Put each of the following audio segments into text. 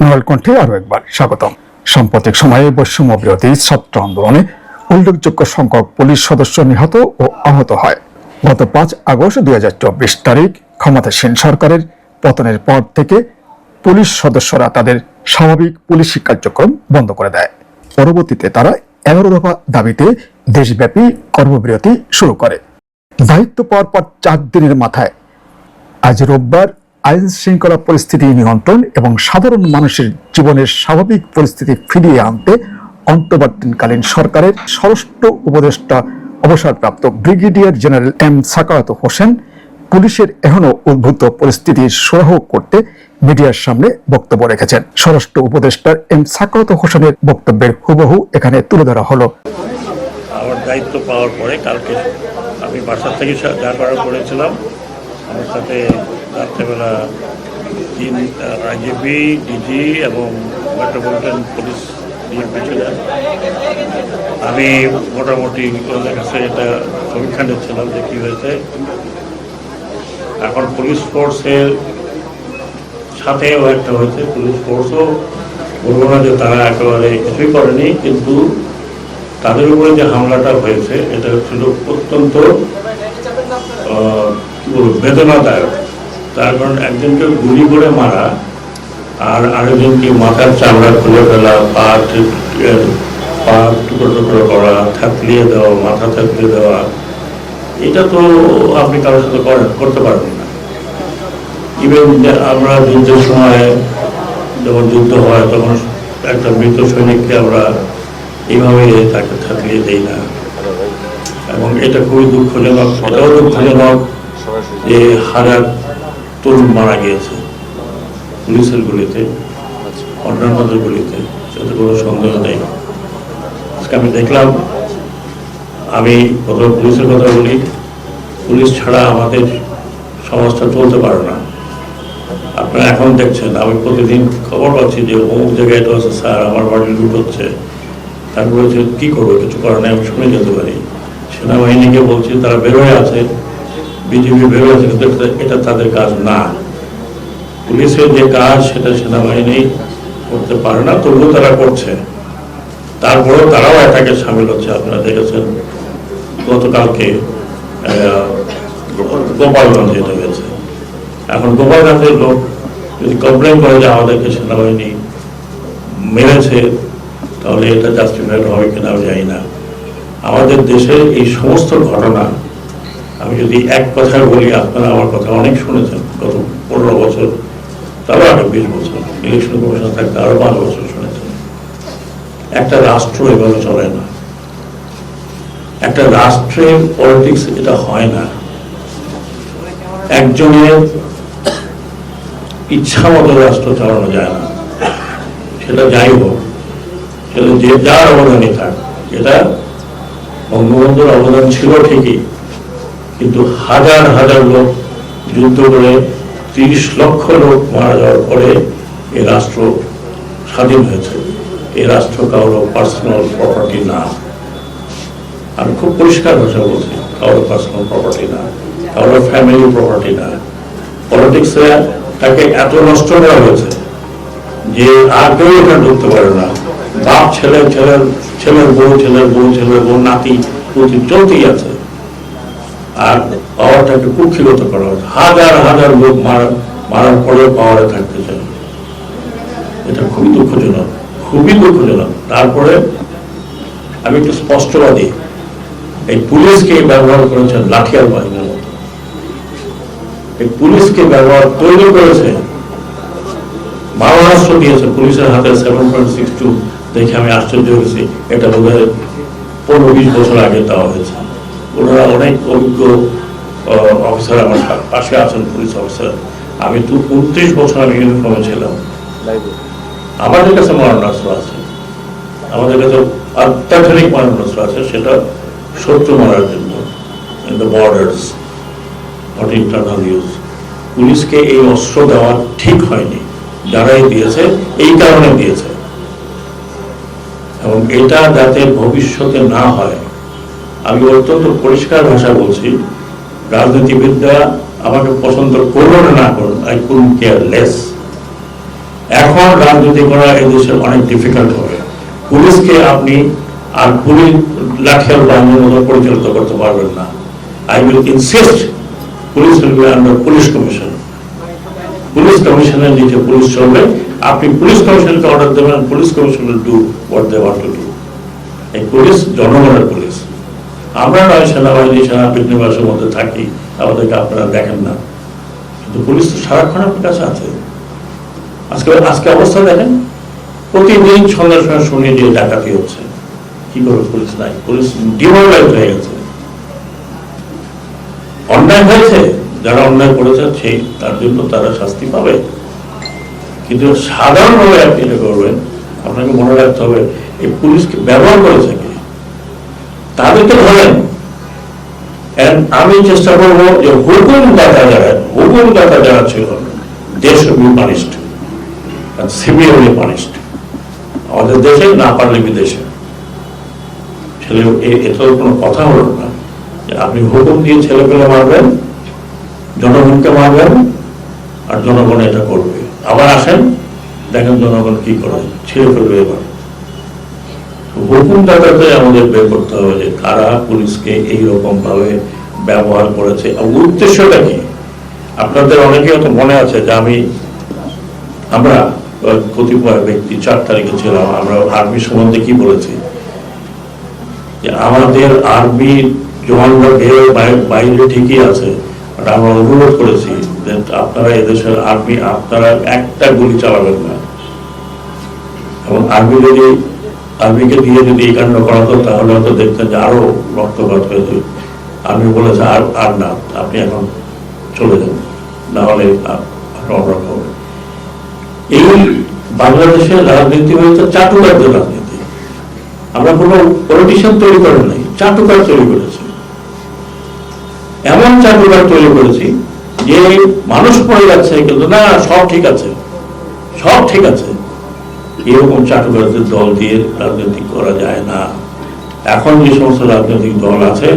নোয়াল কণ্ঠে আরও একবার স্বাগতম। সাম্প্রতিক সময়ে বৈষম্য বিরোধী ছাত্র আন্দোলনে উল্লেখযোগ্য সংখ্যক পুলিশ সদস্য নিহত ও আহত হয়। গত পাঁচ আগস্ট দুই হাজার চব্বিশ তারিখ ক্ষমতাসীন সরকারের পতনের পর থেকে পুলিশ সদস্যরা তাদের স্বাভাবিক পুলিশি কার্যক্রম বন্ধ করে দেয়। পরবর্তীতে তারা এগারো দফা দাবিতে দেশব্যাপী কর্মবিরতি শুরু করে। দায়িত্ব পাওয়ার পর চার দিনের মাথায় আজ রোববার আইন শৃঙ্খলা পরিস্থিতি নিয়ন্ত্রণ এবং সাধারণ মানুষের জীবনের স্বাভাবিক পরিস্থিতি ফিরিয়ে আনতে অন্তর্বর্তীকালীন সরকারের স্বরাষ্ট্র উপদেষ্টা অবসরপ্রাপ্ত brigadier general M Sakhawat Hossain পুলিশের এখনও উদ্ভূত পরিস্থিতির সুরাহ করতে মিডিয়ার সামনে বক্তব্য রেখেছেন। স্বরাষ্ট্র উপদেষ্টার এম সাকাওয়াত হোসেনের বক্তব্যের হুবহু এখানে তুলে ধরা হলো। আমার দায়িত্ব পাওয়ার পরে কালকে আমি বাসা থেকে যা করা করেছিলাম, আমার সাথে রাত্রেবেলা তিন আইজিপি ডিজি এবং মেট্রোপলিটন পুলিশ ডিএমপি আমি মোটামুটি ওদের কাছে এটা সমীক্ষা নিচ্ছিলাম যে কী হয়েছে। এখন পুলিশ ফোর্সের সাথেও একটা হয়েছে, পুলিশ ফোর্সও বলব না যে তারা একেবারে কিছুই করেনি, কিন্তু তাদের উপরে যে হামলাটা হয়েছে, এটা ছিল অত্যন্ত বেদনাদায়ক। তার কারণ একজনকে গুলি করে মারা আর আরেকজনকে মাথার চামড়া খুলে ফেলা, পা পা টুকরো টুকরো করা থাকলিয়ে দেওয়া, মাথা থাকলিয়ে দেওয়া, এটা তো আপনি কারোর সাথে করেন করতে পারবেন না। ইভেন আমরা যুদ্ধের সময় যখন যুদ্ধ হয়, তখন একটা মৃত সৈনিককে আমরা এইভাবে তাকে থাকলিয়ে দেই না। এবং এটা খুবই দুঃখজনক, এটাও দুঃখজনক যে হাজার তরুণ মারা গিয়েছে পুলিশের গুলিতে অন্যান্যদের গুলিতে সেটা কোনো সন্দেহ নেই। আজকে আমি দেখলাম, আমি প্রথমে পুলিশের কথা বলি, পুলিশ ছাড়া আমাদের সমাজটা চলতে পারে না। আপনারা এখন দেখছেন, আমি প্রতিদিন খবর পাচ্ছি যে অমুক জায়গায় এটা হচ্ছে স্যার, আমার বাড়ি লুট হচ্ছে। তারপরে কী করব, কিছু নেই, আমি শুনে যেতে পারি। সেনাবাহিনীকে বলছি, তারা বেরোয় আছে। বিজেপি কিন্তু এটা- তাদের কাজ না। পুলিশের যে কাজ, সেটা সেনাবাহিনী করতে পারে না, তবুও তারা করছে। তারপরেও তারাও অ্যাটাকে সামিল হচ্ছে। আপনারা দেখেছেন, গতকালকে গোপালগঞ্জে এটা হয়েছে। এখন গোপালগঞ্জের লোক যদি কমপ্লেন করে যে আমাদেরকে সেনাবাহিনী মেরেছে, তাহলে এটা জাস্টিফাইড হবে কিনা, আমি জানি না। আমাদের দেশের এই সমস্ত ঘটনা আমি যদি এক কথায় বলি, আপনারা আমার কথা অনেক শুনেছেন, গত পনেরো বছর, তারও আরও বিশ বছর ইলেকশন কমিশন থাকতে আরও পাঁচ বছর শুনেছেন। একটা রাষ্ট্র এভাবে চলে না। একটা রাষ্ট্রের পলিটিক্স এটা হয় না। একজনের ইচ্ছা মতো রাষ্ট্র চালানো যায় না। সেটা যাই হোক, সেটা যে যার অবদানই থাক এটা বঙ্গবন্ধুর অবদান ছিল ঠিকই কিন্তু হাজার হাজার লোক যুদ্ধ করে তিরিশ লক্ষ লোক মারা যাওয়ার পরে এই রাষ্ট্র স্বাধীন হয়েছে। এই রাষ্ট্র কারও পার্সোনাল প্রপার্টি না। আমি খুব পরিষ্কার ভাষা বলছি, কারও পার্সোনাল প্রপার্টি না, কারও ফ্যামিলি প্রপার্টি না। পলিটিক্সে তাকে এত নষ্ট করা হয়েছে যে আর কেউ এখানে ঢুকতে পারে না। বাপ, ছেলে, ছেলের ছেলের বউ ছেলের বউ ছেলের বউ, নাতি চলতেই আছে। আর পাওয়ারটাকে কুক্ষিগত করা হয়েছে। হাজার হাজার লোক মারা, মারার পরেও পাওয়ারে থাকতে চায়। এটা খুবই দুঃখজনক খুবই দুঃখজনক। তারপরে আমি একটু স্পষ্টবাদী, এই পুলিশকে ব্যবহার করেছেন লাঠিয়াল বাহিনীর মতো। এই পুলিশকে ব্যবহার তৈরি করেছে, মারণাস্ত্র দিয়েছে পুলিশের হাতে সেভেন পয়েন্ট সিক্স টু দেখে আমি আশ্চর্য হয়েছি, এটা বোধ হয় পনেরো বিশ বছর আগে দেওয়া হয়েছে। ওনারা অনেক অভিজ্ঞ অফিসার আমার পাশে আছেন পুলিশ অফিসার আমি তো উনত্রিশ বছর আমি ইউনিফর্মে ছিলাম। আমাদের কাছে মারণাস্ত্র আছে। আমাদের কাছে অত্যাধুনিক মারণাস্ত্র আছে, সেটা শত্রু মারার জন্য। In the borders not internal use পুলিশকে এই অস্ত্র দেওয়া ঠিক হয়নি। যারাই দিয়েছে, এই কারণে দিয়েছে। এবং এটা যাতে ভবিষ্যতে না হয় আমি অত্যন্ত পরিষ্কার ভাষা বলছি, রাজনীতিবিদরা আমাকে পছন্দ করুন না করুন আই কুড কেয়ার লেস এখন রাজনীতি করা এদেশে অনেক ডিফিকাল্ট হবে। পুলিশকে আপনি আর পুলিশ লাঠিয়াল বাহিনীর মতো পরিচালিত করতে পারবেন না। I will insist police will be under police commission police কমিশনের নিচে পুলিশ চলবে। আপনি পুলিশ কমিশনকে অর্ডার দেবেন, police commission will do what they want to do এই পুলিশ জনগণের পুলিশ। আমরা নয় সেনাবাহিনী সেনাবাহিনী বাসের মধ্যে থাকি, আমাদেরকে আপনারা দেখেন না। কিন্তু পুলিশ তো সারাক্ষণ আপনার কাছে আছে। আজকে আজকে অবস্থা দেখেন, প্রতিদিন সন্ধ্যার সময় শুনি যে ডাকাতি হচ্ছে। কি করবে পুলিশ নাই, পুলিশ ডিমোরালাইজ হয়ে গেছে। অন্যায় হয়েছে, যারা অন্যায় করেছে সেই, তার জন্য তারা শাস্তি পাবে। কিন্তু সাধারণভাবে আপনি এটা করবেন আপনাকে মনে রাখতে হবে, এই পুলিশকে ব্যবহার করেছে তাদেরকে ধরেন আমি চেষ্টা করব যে হুকুম দাতা যারা, হুকুম দাতা যারা ছিল, দেশ বি পানিশড সিভিয়ারলি পানিশড আমাদের দেশে না পারলে বিদেশে। ছেলে, এ- এ কোনো কথা হলো না। যে আপনি হুকুম দিয়ে ছেলে পেলে মারবেন, জনগণকে মারবেন আর জনগণ এটা করবে। আবার আসেন, দেখেন জনগণ কি করে, ছেড়ে ফেলবে এবার। হুকুমদাতাকে আমাদের বের করতে হবে যে কারা পুলিশকে এইরকম ভাবে ব্যবহার করেছে। উদ্দেশ্যটা কি? আপনাদের অনেকে হয়তো মনে আছে যে আমি, আমরা কতিপয় ব্যক্তি চার তারিখে ছিলাম, আমরা আর্মি সম্বন্ধে কি বলেছি? যে আমাদের আর্মি জওয়ানরা বাই- বাইরে ঠিকই আছে আমরা অনুরোধ করেছি যে আপনারা এদেশের আর্মি, আপনারা একটা গুলি চালাবেন না। এবং আর্মি যদি আর্মিকে দিয়ে যদি এই কাণ্ড করা হতো, তাহলে হয়তো দেখতেন যে আরও রক্তপাত হয়েছে। আর্মি বলেছে, আর আর না, আপনি এখন চলে যান। না হলে এই বাংলাদেশের রাজনীতি হয়েছে চাটুকারদের রাজনীতি। আমরা কোনো পলিটিশিয়ান তৈরি করেন নাই, চাটুকার তৈরি করেছি। এমন চাটুকার তৈরি করেছি যে মানুষ পড়ে যাচ্ছে, কিন্তু না, সব ঠিক আছে। সব ঠিক আছে। এরকম চাটুকারদের দল দিয়ে রাজনীতি করা যায় না। এখন যে সমস্ত রাজনৈতিক দল আছে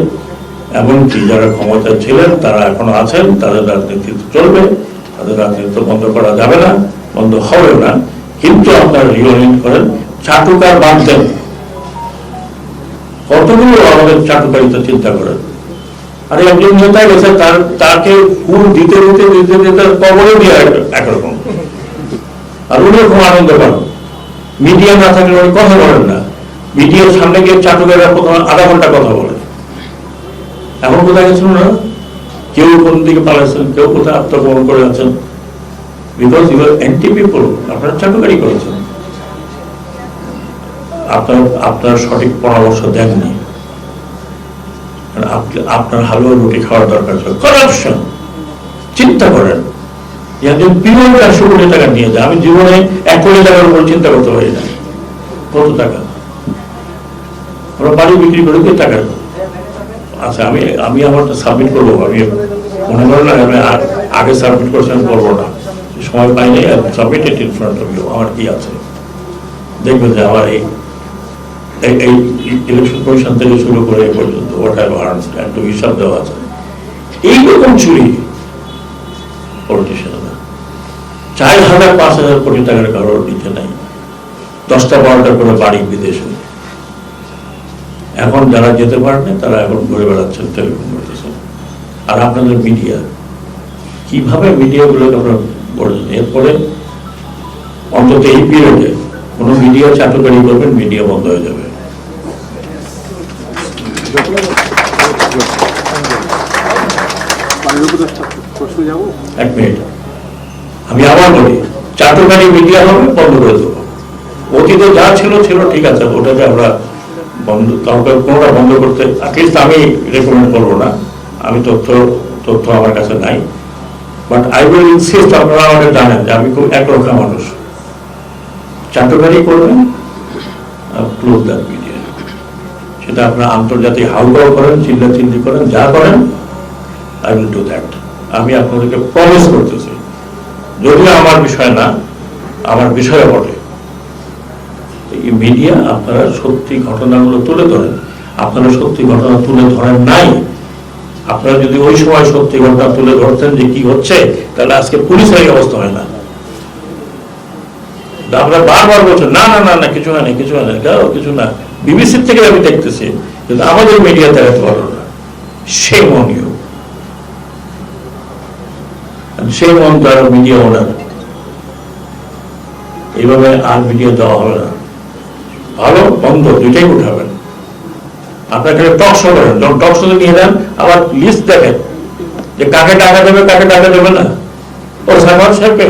এমনকি যারা ক্ষমতায় ছিলেন, তারা এখনও আছেন, তাদের রাজনীতি চলবে, তাদের রাজনীতি তো বন্ধ করা যাবে না, বন্ধ হবে না। কিন্তু আপনারা রিওরিয়েন্ট করেন, চাটুকার বাদ দেন। কতগুলো আমাদের চাটুকারিতা চিন্তা করেন। আরে একজন নেতা গেছে তার, তাকে ফুল দিতে দিতে দিতে দিতে কবরে দিয়ে একরকম। আর উনি খুব আনন্দ পান। মিডিয়া না থাকলে উনি কথা বলেন না। মিডিয়ার সামনে গিয়ে প্রথমে আধা ঘণ্টা কথা বলে। এখন কোথায় গেছেন না কেউ কোন দিকে পালাচ্ছেন কেউ কোথায় আত্মগ্রহণ করে আছেন? Because you are anti people আপনারা চাটুকারি করেছেন। আপনার আপনার সঠিক পরামর্শ দেননি। আপনার হালুয়া রুটি খাওয়ার দরকার ছিল। করাপশন চিন্তা করেন। একজন চারশো কোটি টাকা নিয়ে যায়, আমি জীবনে এক কোটি টাকার উপর চিন্তা করতে পারি না। কত টাকা? আমরা বাড়ি বিক্রি করে দিয়ে টাকা আচ্ছা আমি আমি আমার সাবমিট করব, আমি মনে করেন আমি আগে সাবমিট করছি আমি করব না। সময় পাইনি submit it in front of you আমার কি আছে? দেখবেন যে আমার এই এই ইলেকশন কমিশন থেকে শুরু করে এ পর্যন্ত আর্নস একটু হিসাব দেওয়া আছে। এইরকম চুরি পলিটিশিয়ান চার হাজার পাঁচ হাজার কোটি টাকার কারোর নিচে নাই। দশটা বারোটা করে বাড়ি বিদেশে এখন যারা যেতে পারেন তারা এখন ঘুরে বেড়াচ্ছেন টেলিফোন করতেছেন। আর আপনাদের মিডিয়া কীভাবে মিডিয়াগুলোকে আপনারা বলছেন এরপরে অন্তত এই পিরিয়ডে কোনো মিডিয়া চাটুকারি করবেন মিডিয়া বন্ধ হয়ে যাব। এক মিনিট। আমি আবার বলি, চাটুকারি মিডিয়া হবে, বন্ধ করে দেবো। অতীতে যা ছিল ছিল, ঠিক আছে, ওটাকে আমরা বন্ধ, কাউকে কোনোটা বন্ধ করতে অ্যাটলিস্ট আমি রেকমেন্ড করব না। আমি তথ্য তথ্য আমার কাছে নাই। বাট আই উইল ইনসিস্ট আপনারা আমাকে জানেন যে আমি খুব একরক্ষা মানুষ। চাটুকারি করবেন ক্লোজ দ্যাট মিডিয়া সেটা আপনারা আন্তর্জাতিক হাউকাও করেন চিল্লা চিল্লি করেন, যা করেন আই উইল ডু দ্যাট আমি আপনাদেরকে প্রমিস করতেছি যদিও আমার বিষয় না, আমার বিষয় বটে। এই মিডিয়া আপনারা সত্যি ঘটনাগুলো তুলে ধরেন। আপনারা সত্যি ঘটনা তুলে ধরেন নাই। আপনারা যদি ওই সময় সত্যি ঘটনা তুলে ধরতেন যে কি হচ্ছে, তাহলে আজকে পুলিশের এই অবস্থা হয় না। আমরা বারবার বলছেন না না না না, কিছু হয় না, কিছু না কেউ কিছু না। বিবিসির থেকে আমি দেখতেছি, কিন্তু আমাদের মিডিয়া দেখাতে পারল না। সে মনীয় সেই মন তারা মিডিয়া ওনার এইভাবে আর মিডিয়া দেওয়া হবে না। ভালো, বন্ধ, দুইটাই উঠাবেন। আপনার এখানে টক শো করেন। যখন টক শো নিয়ে যান, আবার লিস্ট দেখেন। যে কাকে টাকা দেবে, কাকে টাকা দেবে না। ও সাগর সাহেবকে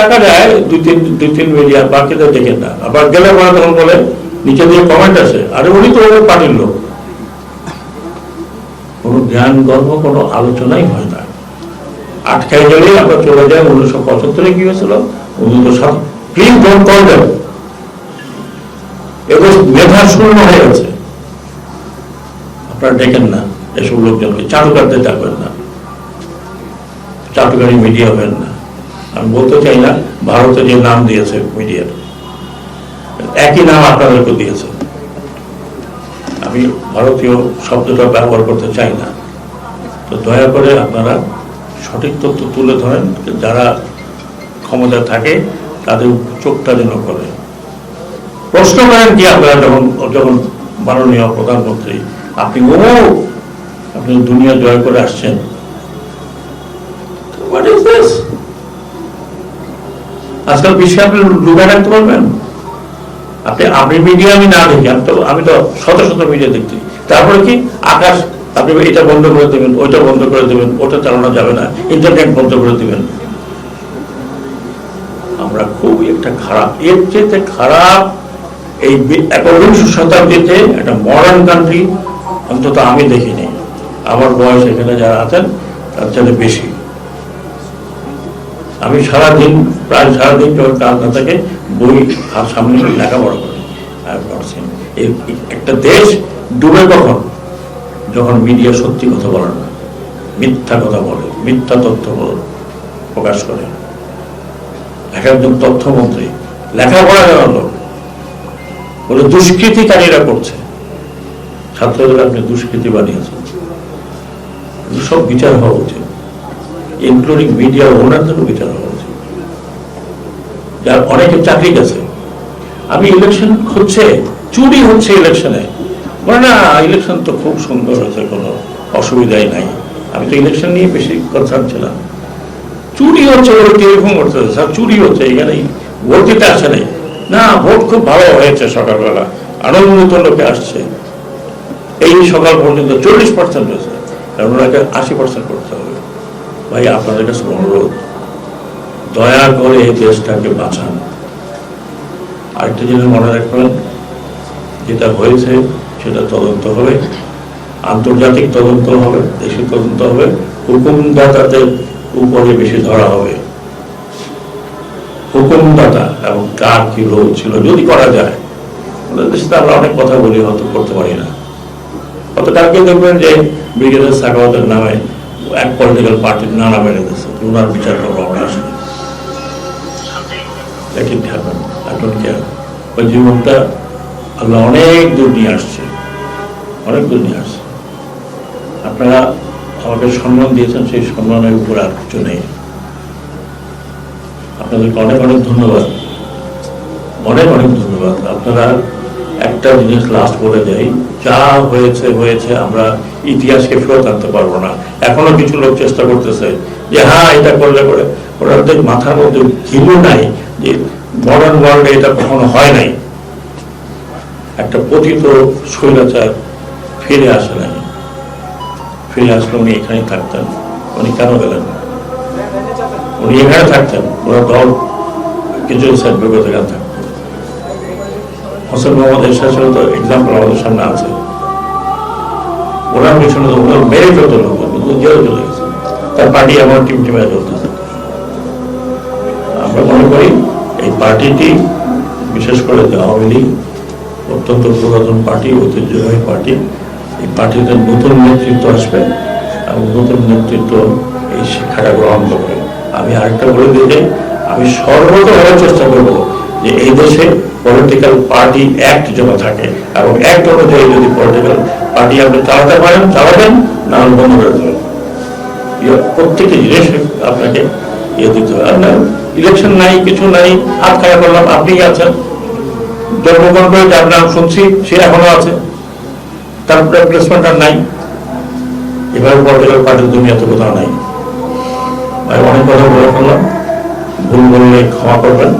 টাকা দেয়, দুই তিন দুই তিন মিডিয়া বাকিদের দেখেন না। আবার গেলে পরে তখন বলে, নিচে দিয়ে কমেন্ট আছে আরে উনি তো ওদের পার্টির লোক। কোনো জ্ঞান গর্ব কোনো আলোচনাই হয় আটকায় গেলেই আমরা চলে যাই উনিশশো পঁচাত্তরে কি হয়েছিল? উনিশশো সাত এগুলো মেধা শূন্য হয়ে গেছে। আপনারা ডেকেন না, এসব লোকজনকে চাটুকারদের ডাকবেন না। চাটুকারি মিডিয়া হবেন না। আমি বলতে চাই না, ভারতে যে নাম দিয়েছে মিডিয়ার একই নাম আপনাদেরকে দিয়েছে। আমি ভারতীয় শব্দটা ব্যবহার করতে চাই না। তো দয়া করে আপনারা সঠিক তথ্য তুলে ধরেন, যারা ক্ষমতা থাকে, তাদের চোখটা যেন করে প্রশ্ন করেন কি আপনারা যখন যখন মাননীয় প্রধানমন্ত্রী, আপনি, ও, আপনি দুনিয়া জয় করে আসছেন। ইজ আজকাল বিশ্বে আপনি ডুবে রাখতে পারবেন? আপনি, আমি মিডিয়া আমি না দেখি, আমি তো আমি তো শত শত মিডিয়া দেখছি। তারপরে কি? আকাশ আপনি এটা বন্ধ করে দেবেন, ওইটা বন্ধ করে দেবেন, ওটা চালানো যাবে না ইন্টারনেট বন্ধ করে দেবেন। আমরা খুবই একটা খারাপ, এর চেয়ে খারাপ এই একবিংশ শতাব্দীতে একটা মডার্ন কান্ট্রি অন্তত আমি দেখিনি। আমার বয়স এখানে যারা আছেন, তার চেয়ে বেশি। আমি সারাদিন, প্রায় সারাদিন যখন কাজ না থাকে, বই হাত সামনে লেখাপড়া করি। একটা দেশ ডুবে কখন? যখন মিডিয়া সত্যি কথা বলে না, মিথ্যা কথা বলে, মিথ্যা তথ্য প্রকাশ করে এক একজন তথ্যমন্ত্রী লেখাপড়া জানার লোক, বলে দুষ্কৃতিকারীরা করছে। ছাত্রদের আপনি দুষ্কৃতি বানিয়েছেন। সব বিচার হওয়া উচিত। ইনক্লুডিং মিডিয়া ওনারদেরও বিচার হওয়া উচিত। যার অনেকে চাকরি গেছে। আমি ইলেকশন হচ্ছে, চুরি হচ্ছে ইলেকশনে না ইলেকশন তো খুব সুন্দর হয়েছে, কোনো অসুবিধাই নাই। আমি তো ইলেকশন নিয়ে বেশি কনসার্ন ছিলাম। চুরি হচ্ছে, ওরা টেলিফোন করতে স্যার, চুরি হচ্ছে এখানে ভোট দিতে আসে নাই। না, ভোট খুব ভালো হয়েছে সকালবেলা আনন্দিত লোকে আসছে। এই সকাল পর্যন্ত চল্লিশ পার্সেন্ট হয়েছে কারণ ওনাকে আশি পার্সেন্ট করতে হবে। ভাই, আপনাদের কাছে অনুরোধ, দয়া করে এই দেশটাকে বাঁচান। আরেকটা জিনিস মনে রাখবেন, যেটা হয়েছে সেটা তদন্ত হবে, আন্তর্জাতিক তদন্ত হবে, দেশি তদন্ত হবে, হুকুমদাতাদের উপরে বেশি ধরা হবে। হুকুমদাতা এবং কার কি রোল ছিল যদি করা যায় আমরা অনেক কথা বলি, হয়তো করতে পারি না। কালকে দেখবেন যে ব্রিগেডিয়ার সাকাওয়াতের নামে এক পলিটিক্যাল পার্টির নানা মেরে দিচ্ছে ওনার বিচার করব আমরা আসলে। ওই জীবনটা আল্লাহ অনেক দূর নিয়ে আসছে। অনেক নিয়ে আসছে আপনারা আমাকে সম্মান দিয়েছেন, সেই সম্মানের উপর আর কিছু নেই। আপনাদেরকে অনেক অনেক ধন্যবাদ। অনেক অনেক ধন্যবাদ। আপনারা একটা জিনিস লাস্ট বলে যাই যা হয়েছে হয়েছে, আমরা ইতিহাসকে ফেরত আনতে পারব না। এখনও কিছু লোক চেষ্টা করতেছে যে হ্যাঁ এটা করলে করে ওনাদের মাথার মধ্যে ঘিলু নাই যে মডার্ন ওয়ার্ল্ডে এটা কখনো হয় নাই। একটা পতিত স্বৈরাচার ফিরে আসে নাই ফিরে আসলে উনি এখানেই থাকতেন। উনি কেন গেলেন? উনি এখানে থাকতেন। ওরা দল কিছু বিগত এখানে থাকতেন হোসেন মোহাম্মদ তো এক্সাম্পল আমাদের সামনে আছে। ওনার পিছনে তো ওনার মেরে ফেলতো লোক চলে গেছে তার পার্টি আমার টিম টিমে চলতেছে। আমরা মনে করি এই পার্টিটি বিশেষ করে আওয়ামী লীগ, অত্যন্ত পুরাতন পার্টি ঐতিহ্যবাহী পার্টি এই পার্টিতে নতুন নেতৃত্ব আসবে এবং নতুন নেতৃত্ব এই শিক্ষাটা গ্রহণ করবে আমি আরেকটা বলে দিতে আমি সর্বতভাবে চেষ্টা করব যে এই দেশে পলিটিক্যাল পার্টি অ্যাক্ট যেন থাকে এবং অ্যাক্ট অনুযায়ী যদি পলিটিক্যাল পার্টি আপনি চালাতে পারেন, চালাবেন না হলে বন্ধ করে দেবেন। ইয়ে প্রত্যেকটি জিনিস আপনাকে ইয়ে দিতে হবে। আর না ইলেকশন নাই, কিছু নাই, হাত খাড়া করলাম আপনি আছেন। জন্মগ্রহণ করে যার নাম শুনছি, সে এখনও আছে। তার আর নাই। এভাবে পলিটিক্যাল পার্টির দুনিয়াতে কোথাও নাই। আমি অনেক কথা বলে ফেললাম। ভুল বললে ক্ষমা করবেন।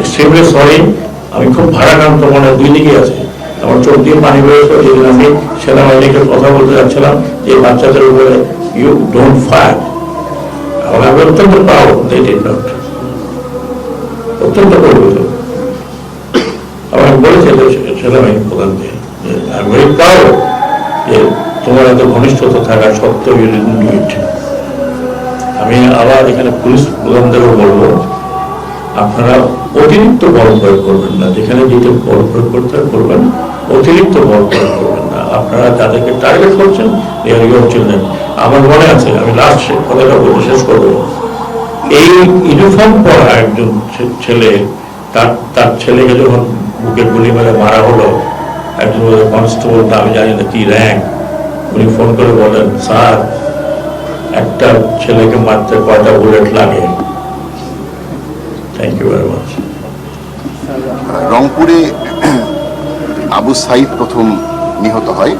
এক্সট্রিমলি সরি আমি খুব ভাড়াক্রান্ত মনে দুই দিকে আছে। আমার চোখ দিয়ে পানি বেরোতো যেদিন আমি সেনাবাহিনীকে কথা বলতে যাচ্ছিলাম যে বাচ্চাদের উপরে ইউ ডোন্ট ফায়ার এবং আমি অত্যন্ত পাও দে অত্যন্ত গর্বিত। আমার বলেছে সেনাবাহিনী প্রধানকে। আমি প্রাউড যে তোমার এত ঘনিষ্ঠতা থাকা সত্ত্বেও ইউ আমি আবার এখানে পুলিশ প্রধানদেরও বলব, আপনারা অতিরিক্ত বল প্রয়োগ করবেন না। যেখানে যেটা বল প্রয়োগ করতে করবেন। অতিরিক্ত বল প্রয়োগ করবেন না। আপনারা যাদেরকে টার্গেট করছেন চিলড্রেন আমার মনে আছে, আমি লাস্ট কথাটা বলে শেষ করব। এই ইউনিফর্ম পরা একজন ছেলে, তার তার ছেলেকে যখন বুকে গুলি মেরে, মারা হলো একজন কনস্টেবল আমি জানি না কি র্যাঙ্ক। উনি ফোন করে বলেন স্যার একটা ছেলেকে মারতে কয়টা বুলেট লাগে? থ্যাংক ইউ ভেরি মাচ রংপুরে আবু সাইদ প্রথম নিহত হয়।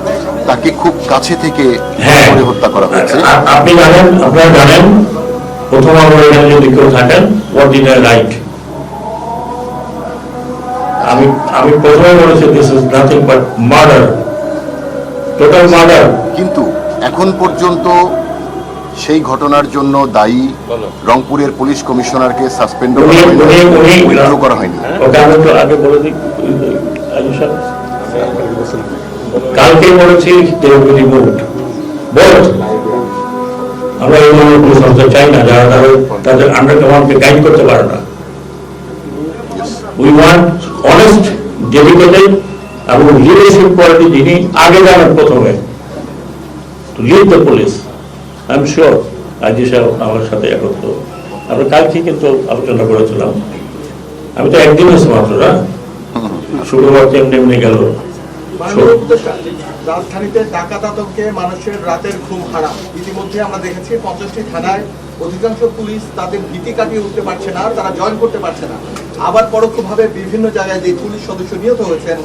তাকে খুব কাছে থেকে হ্যাঁ। হত্যা করা হয়েছে। আপনি জানেন আপনারা জানেন প্রথম এখানে যদি কেউ থাকেন হোয়াট আই রাইট আমি আমি প্রথমে বলেছি this is nothing but murder total murder কিন্তু এখন পর্যন্ত সেই ঘটনার জন্য দায়ী রংপুরের পুলিশ কমিশনারকে সাসপেন্ড করা হয়নি ওকে আমি একটু আগে বলে দিই কালকে বলেছি দেবগিরি বোর্ড বোর্ড আমরা এই ধরনের পুলিশ অফিসার চাই না যারা তাদের আন্ডার কমান্ডকে গাইড করতে পারে না। উই ওয়ান্ট অনেস্ট ডেডিকেটেড এবং লিডারশিপ কোয়ালিটি যিনি আগে যাবেন প্রথমে to lead the police I am sure আজি সাহেব আমার সাথে একত্র। আমরা কালকে কিন্তু আলোচনা করেছিলাম। আমি তো একদিন এসে মাত্র, না? শুক্রবার তো এমনি গেল। রাজধানীতে ডাকাত মানুষের রাতের ঘুম হারাম ইতিমধ্যে আমরা দেখেছি পঞ্চাশটি থানায় অধিকাংশ পুলিশ তাদের ভীতি কাটিয়ে উঠতে পারছে না তারা জয়েন করতে পারছে না। আবার পরোক্ষভাবে বিভিন্ন জায়গায় যে পুলিশ সদস্য নিহত হয়েছেন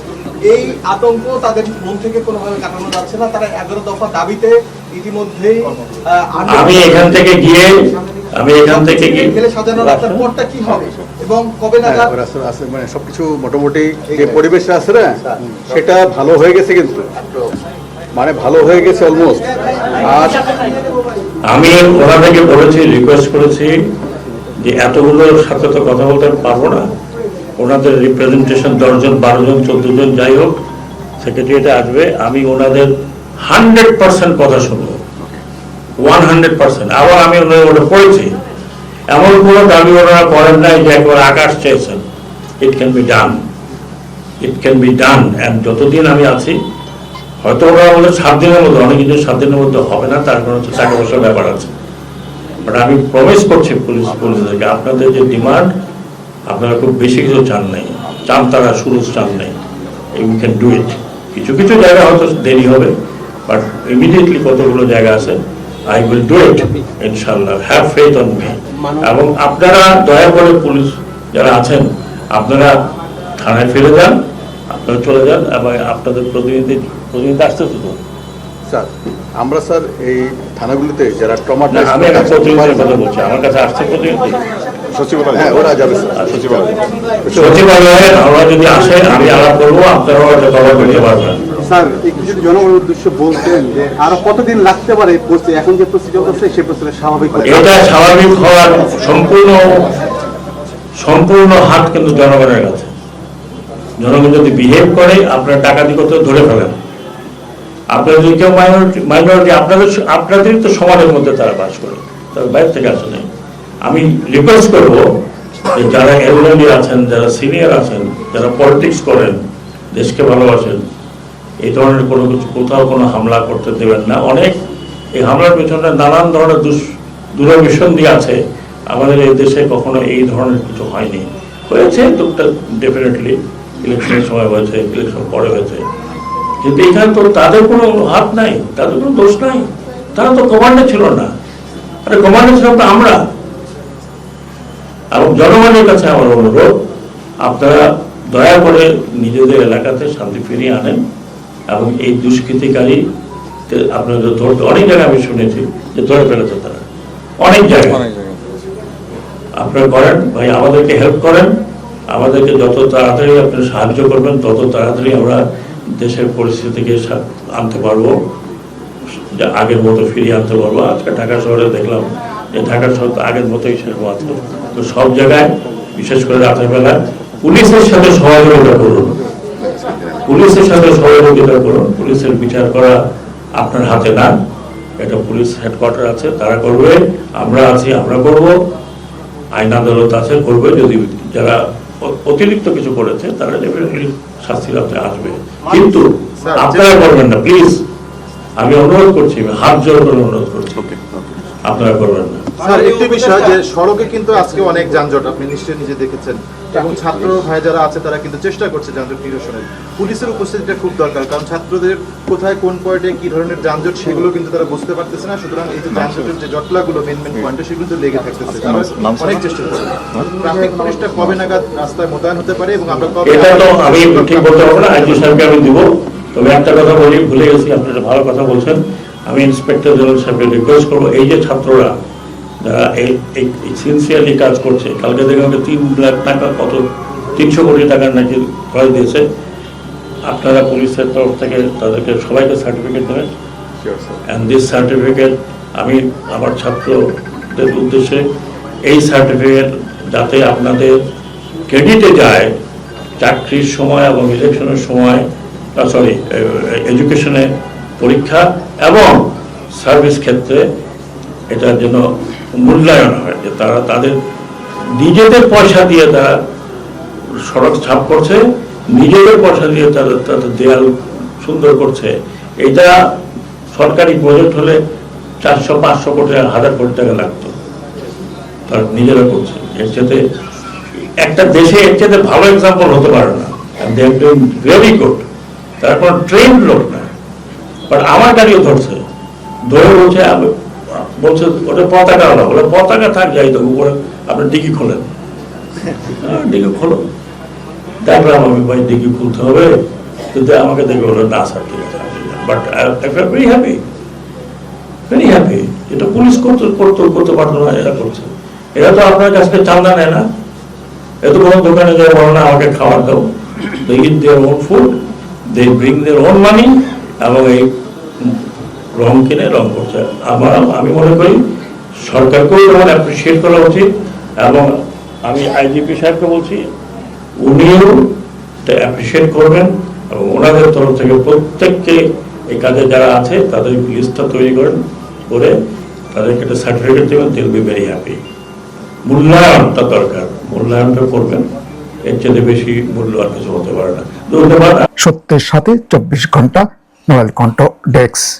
এই আতঙ্ক তাদের মন থেকে কোনোভাবে কাটানো যাচ্ছে না। তারা এগারো দফা দাবিতে ইতিমধ্যেই আমি এখান থেকে গিয়ে আমি এখান থেকে গেলে সাজানো রাস্তার পরটা কি হবে? এবং কবে হ্যাঁ, নাগাদ মানে সবকিছু মোটামুটি যে পরিবেশটা আছে না সেটা ভালো হয়ে গেছে কিন্তু। মানে ভালো হয়ে গেছে অলমোস্ট। আর আমি ওনাদেরকে বলেছি রিকোয়েস্ট করেছি যে এতগুলোর সাথে তো কথা বলতে পারব না। ওনাদের রিপ্রেজেন্টেশন দশজন বারো জন চোদ্দ জন যাই হোক সেক্রেটারিয়েটে আসবে, আমি ওনাদের হান্ড্রেড পার্সেন্ট কথা শুনব। ওয়ান হান্ড্রেড পার্সেন্ট আবার আমি ওনাদের ওটা পড়েছি এমন কোনো দাবি ওনারা করেন নাই যে একবার আকাশ চেয়েছেন। It can be done it can be done and যতদিন আমি আছি হয়তো ওরা বলে সাত দিনের মধ্যে, অনেক কিছু সাত দিনের মধ্যে হবে না, তার কারণ হচ্ছে টাকা পয়সার ব্যাপার আছে। বাট আমি প্রমিস করছি পুলিশ পুলিশদেরকে, আপনাদের যে ডিমান্ড আপনারা খুব বেশি কিছু চান নাই। চান তারা শুরু চান নাই। ইউ ক্যান ডু ইট কিছু কিছু জায়গা হয়তো দেরি হবে বাট ইমিডিয়েটলি কতগুলো জায়গা আছে আই উইল ডু ইট ইনশাল্লাহ হ্যাভ ফেথ অন মি এবং আপনারা দয়া করে পুলিশ যারা আছেন, আপনারা থানায় ফিরে যান, আপনারা চলে যান, এবং আপনাদের প্রতিনিধি প্রতিনিধি তো স্যার আমরা স্যার এই থানাগুলিতে যারা না, আমি একটা প্রতিনিধির কথা বলছি আমার কাছে আসছে প্রতিনিধি হ্যাঁ ওরা যাবে স্যার সচিবালয়ে। আমরা যদি আসে আমি আলাপ করব আপনারাও একটা খবর করতে পারবেন। স্যার একটু জনগণের উদ্দেশ্যে বলতেন যে আরও কতদিন লাগতে পারে এই পরিস্থিতি এখন যে চলতেছে সেই স্বাভাবিক এটা স্বাভাবিক হওয়ার সম্পূর্ণ সম্পূর্ণ হাত কিন্তু জনগণের কাছে। জনগণ যদি বিহেভ করে আপনার ডাকাতি করতে ধরে ফেলেন। আপনার যদি কেউ মাইনরিটি মাইনরিটি আপনাদের আপনাদেরই তো সমাজের মধ্যে তারা বাস করে। তারা বাইরে থেকে আসে নাই। আমি রিকোয়েস্ট করব যে যারা এলডারলি আছেন, যারা সিনিয়র আছেন, যারা পলিটিক্স করেন, দেশকে ভালোবাসেন, এই ধরনের কোনো কিছু কোথাও কোনো হামলা করতে দেবেন না। অনেক এই হামলার পেছনে নানান ধরনের দুষ দূরভিসন্ধি আছে। আমাদের এই দেশে কখনো এই ধরনের কিছু হয়নি। হয়েছে টুকটাক ডেফিনেটলি ইলেকশনের সময় হয়েছে, ইলেকশন পরে হয়েছে। কিন্তু এখানে তো তাদের কোনো হাত নাই তাদের কোনো দোষ নাই তারা তো কমান্ডে ছিল না। আরে কমান্ডে ছিলাম তো আমরা। এবং জনগণের কাছে আমার অনুরোধ আপনারা দয়া করে নিজেদের এলাকাতে শান্তি ফিরিয়ে আনেন এবং এই দুষ্কৃতিকারী আপনাদের ধরতে অনেক জায়গায় আমি শুনেছি যে ধরে ফেলেছে তারা। অনেক জায়গায়। আপনারা করেন ভাই আমাদেরকে হেল্প করেন। আমাদেরকে যত তাড়াতাড়ি আপনি সাহায্য করবেন তত তাড়াতাড়ি আমরা দেশের পরিস্থিতিকে আনতে পারব আগের মতো ফিরিয়ে আনতে পারব। আজকে ঢাকা শহরে দেখলাম যে ঢাকা শহর তো আগের মতোই সেরকম আছে। তো সব জায়গায়, বিশেষ করে রাতের বেলা, পুলিশের সাথে সহযোগিতা করুন। পুলিশের সাথে সহযোগিতা করুন। পুলিশের বিচার করা আপনার হাতে না। এটা পুলিশ হেডকোয়ার্টার আছে, তারা করবে। আমরা আছি, আমরা করব। আইন আদালত আছে, করবে। যদি যারা অতিরিক্ত কিছু করেছে, তারা শাস্তির আওতায় আসবে। কিন্তু আপনারা করবেন না প্লিজ আমি অনুরোধ করছি হাত জোর করে অনুরোধ করছি। আপনারা করবেন না। স্যার একটি বিষয় যে সড়কে কিন্তু আজকে অনেক যানজট আপনি নিশ্চয়ই নিজে দেখেছেন। এবং ছাত্র ভাই যারা আছে তারা কিন্তু চেষ্টা করছে যানজট নিরসনের। পুলিশের উপস্থিতিটা খুব দরকার কারণ ছাত্রদের কোথায় কোন পয়েন্টে কি ধরনের যানজট সেগুলো কিন্তু তারা বুঝতে পারতেছে না। সুতরাং এই যে যানজটের যে জটলাগুলো মেন মেন পয়েন্টে সেগুলো কিন্তু লেগে থাকতেছে। অনেক চেষ্টা করছে। ট্রাফিক পুলিশটা কবে নাগাদ রাস্তায় মোতায়েন হতে পারে এবং আমরা কবে এটা তো আমি ঠিক বলতে পারব না আইজি সাহেবকে আমি দিব। তবে একটা কথা বলি ভুলে গেছি আপনি ভালো কথা বলছেন। আমি ইন্সপেক্টর জেনারেল সাহেবকে রিকোয়েস্ট করব এই যে ছাত্ররা যারা এই সিনসিয়ারলি কাজ করছে কালকে দেখে আমাকে তিন লাখ টাকা কত তিনশো কোটি টাকার নাকি ক্রয় দিয়েছে। আপনারা পুলিশের তরফ থেকে তাদেরকে সবাইকে সার্টিফিকেট দেবেন। অ্যান্ড দিস সার্টিফিকেট আমি আমার ছাত্রদের উদ্দেশ্যে এই সার্টিফিকেট যাতে আপনাদের ক্রেডিটে যায় চাকরির সময় এবং ইলেকশনের সময় সরি এডুকেশনে পরীক্ষা এবং সার্ভিস ক্ষেত্রে এটার জন্য মূল্যায়ন হয় যে তারা তাদের নিজেদের পয়সা দিয়ে তারা সড়ক ছাপ করছে নিজেদের পয়সা দিয়ে তাদের তাদের দেয়াল সুন্দর করছে। এটা সরকারি প্রজেক্ট হলে চারশো পাঁচশো কোটি টাকা, হাজার কোটি টাকা লাগতো। তার নিজেরা করছে। এর সাথে একটা দেশে এর সাথে ভালো এক্সাম্পল হতে পারে না। দে ভেরি গুড তারপর ট্রেন লোক না। বাট আমার গাড়িও ধরছে। ধরে বলছে বলছে ওটা পতাকা হলো বলে পতাকা থাক যাই তো উপরে আপনি ডিগি খোলেন। হ্যাঁ, ডিগি খোলো। দেখলাম আমি ভাই ডিগি খুলতে হবে। কিন্তু আমাকে দেখে বলল না স্যার ঠিক আছে but very happy very happy এটা পুলিশ করতে করতে করতে না এরা করছে। এরা তো আপনার কাছ চান্দা নেয় না। এত কোনো দোকানে যায় বলো না আমাকে খাবার দাও। Own food they bring their own money এবং এই রং কিনে রং করছে। আমার আমি মনে করি সরকারকেও যেমন অ্যাপ্রিসিয়েট করা উচিত এবং আমি আইজিপি সাহেবকে বলছি, উনিও অ্যাপ্রিসিয়েট করবেন এবং ওনাদের তরফ থেকে প্রত্যেককে এই কাজে যারা আছে, তাদের লিস্টটা তৈরি করেন, করে তাদেরকে একটা সার্টিফিকেট দেবেন দিল বি ভেরি হ্যাপি মূল্যায়নটা দরকার, মূল্যায়নটা করবেন, এর চেয়ে বেশি মূল্য আর কিছু হতে পারে না। ধন্যবাদ। সত্যের সাথে চব্বিশ ঘণ্টা নোয়েল কণ্ঠ ডেস্ক